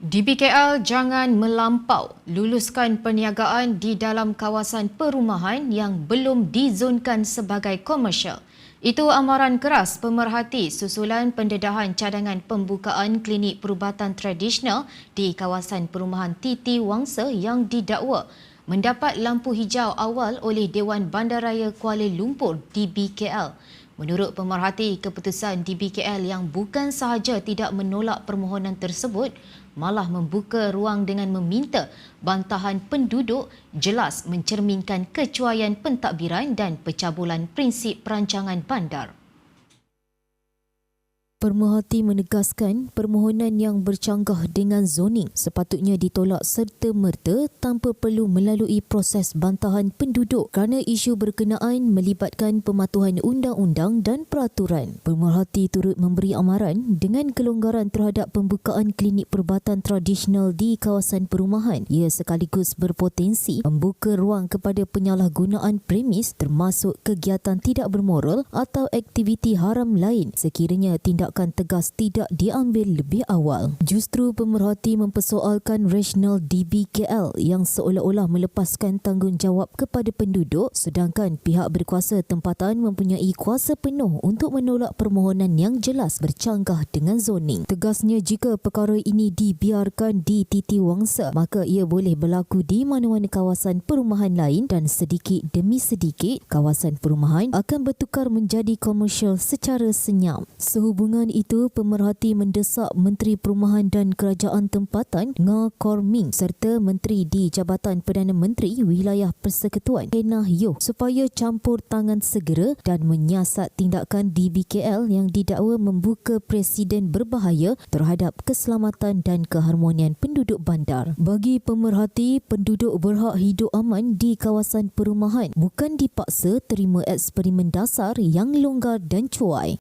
DBKL jangan melampau luluskan perniagaan di dalam kawasan perumahan yang belum dizonkan sebagai komersial. Itu amaran keras pemerhati susulan pendedahan cadangan pembukaan klinik perubatan tradisional di kawasan perumahan Titi Wangsa yang didakwa mendapat lampu hijau awal oleh Dewan Bandaraya Kuala Lumpur DBKL. Menurut pemerhati, keputusan DBKL yang bukan sahaja tidak menolak permohonan tersebut, malah membuka ruang dengan meminta bantahan penduduk jelas mencerminkan kecuaian pentadbiran dan pencabulan prinsip perancangan bandar. Permahati menegaskan permohonan yang bercanggah dengan zoning sepatutnya ditolak serta-merta tanpa perlu melalui proses bantahan penduduk kerana isu berkenaan melibatkan pematuhan undang-undang dan peraturan. Permahati turut memberi amaran dengan kelonggaran terhadap pembukaan klinik perubatan tradisional di kawasan perumahan. Ia sekaligus berpotensi membuka ruang kepada penyalahgunaan premis termasuk kegiatan tidak bermoral atau aktiviti haram lain sekiranya tindak tindakan tegas tidak diambil lebih awal. Justru pemerhati mempersoalkan rasional DBKL yang seolah-olah melepaskan tanggungjawab kepada penduduk sedangkan pihak berkuasa tempatan mempunyai kuasa penuh untuk menolak permohonan yang jelas bercanggah dengan zoning. Tegasnya jika perkara ini dibiarkan di Titi Wangsa, maka ia boleh berlaku di mana-mana kawasan perumahan lain dan sedikit demi sedikit kawasan perumahan akan bertukar menjadi komersial secara senyap. Sehubungan dengan itu, pemerhati mendesak Menteri Perumahan dan Kerajaan Tempatan Nga Korming serta Menteri di Jabatan Perdana Menteri Wilayah Persekutuan Kenah Yoh supaya campur tangan segera dan menyiasat tindakan DBKL yang didakwa membuka presiden berbahaya terhadap keselamatan dan keharmonian penduduk bandar. Bagi pemerhati, penduduk berhak hidup aman di kawasan perumahan bukan dipaksa terima eksperimen dasar yang longgar dan cuai.